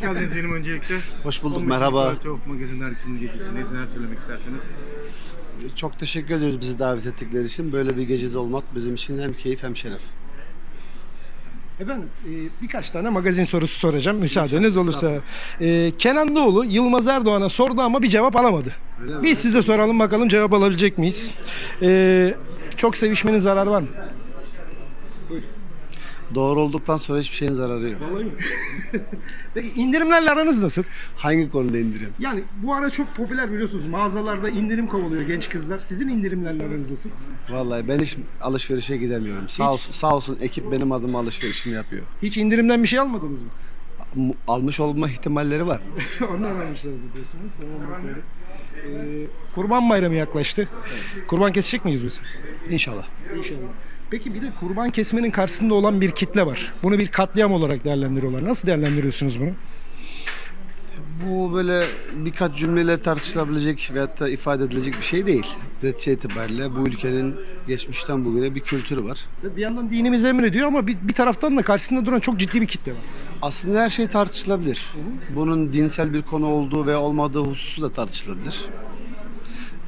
geldiniz Zeynep öncelikle. Hoş bulduk, 15. merhaba. Quality of Magazine dergisinin gecesindeyiz. Neler söylemek isterseniz? Çok teşekkür ediyoruz bizi davet ettikleri için. Böyle bir gecede olmak bizim için hem keyif hem şeref. Efendim e, birkaç tane magazin sorusu soracağım müsaadeniz olursa. E, Kenan Doğulu Yılmaz Erdoğan'a sordu ama bir cevap alamadı. Öyle mi? Biz size soralım bakalım cevap alabilecek miyiz? E, çok sevişmenin zararı var mı? Doğru olduktan sonra hiçbir şeyin zararı yok. Vallahi mi? Peki indirimlerle aranız nasıl? Hangi konuda indirim? Yani bu ara çok popüler biliyorsunuz. Mağazalarda indirim kovuluyor genç kızlar. Sizin indirimlerle aranız nasıl? Vallahi ben hiç alışverişe gidemiyorum. Sağ olsun, sağ olsun ekip benim adıma alışverişimi yapıyor. Hiç indirimden bir şey almadınız mı? Mu- Almış olma ihtimalleri var. Onlar almışlardı diyorsunuz. Tamam. Ee, Kurban Bayramı yaklaştı. Kurban kesecek miyiz biz? İnşallah. İnşallah. Peki bir de kurban kesmenin karşısında olan bir kitle var. Bunu bir katliam olarak değerlendiriyorlar. Nasıl değerlendiriyorsunuz bunu? Bu böyle birkaç cümleyle tartışılabilecek veyahut da ifade edilecek bir şey değil. Netice itibariyle bu ülkenin geçmişten bugüne bir kültürü var. Bir yandan dinimiz emrediyor ama bir, bir taraftan da karşısında duran çok ciddi bir kitle var. Aslında her şey tartışılabilir. Bunun dinsel bir konu olduğu veya olmadığı hususu da tartışılabilir.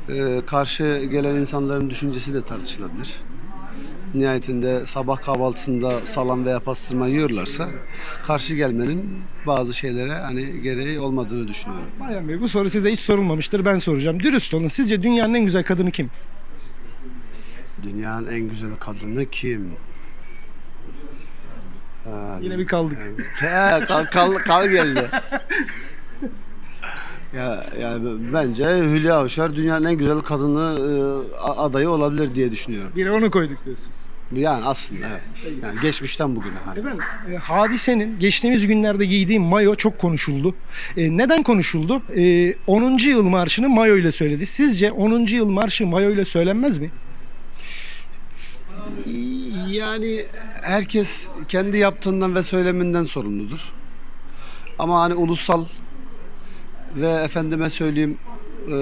Ee, karşı gelen insanların düşüncesi de tartışılabilir. Nihayetinde sabah kahvaltısında salam veya pastırma yiyorlarsa karşı gelmenin bazı şeylere hani gereği olmadığını düşünüyorum. Bayan Bey bu soru size hiç sorulmamıştır. Ben soracağım. Dürüst olun. Sizce dünyanın en güzel kadını kim? Dünyanın en güzel kadını kim? Ha, Yine bir kaldık. He, kal, kal, kal geldi. ya yani bence Hülya Avşar dünyanın en güzel kadını e, adayı olabilir diye düşünüyorum. Biri onu koyduk diyorsunuz. Yani aslında evet. Yani geçmişten bugüne. Hani. Efendim, e, Hadise'nin geçtiğimiz günlerde giydiği mayo çok konuşuldu. E, neden konuşuldu? E, 10. yıl marşını mayo ile söyledi. Sizce 10. yıl marşı mayo ile söylenmez mi? Yani herkes kendi yaptığından ve söyleminden sorumludur. Ama hani ulusal ve efendime söyleyeyim e,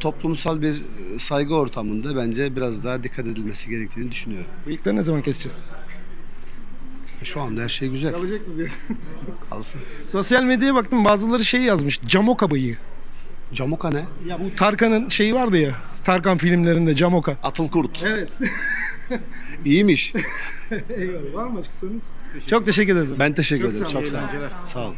toplumsal bir saygı ortamında bence biraz daha dikkat edilmesi gerektiğini düşünüyorum. Bıyıkları ne zaman keseceğiz? Şu anda her şey güzel. Kalacak mı diyorsunuz? Kalsın. Sosyal medyaya baktım bazıları şey yazmış. Camoka bıyığı. Camoka ne? Ya bu Tarkan'ın şeyi vardı ya. Tarkan filmlerinde Camoka. Atıl kurt. Evet. İyiymiş. Eyvallah. Var mı başka sorunuz? Çok teşekkür ederiz. Ben teşekkür ederim. olun, Çok sağ ol. eğlenceler. Sağ ol.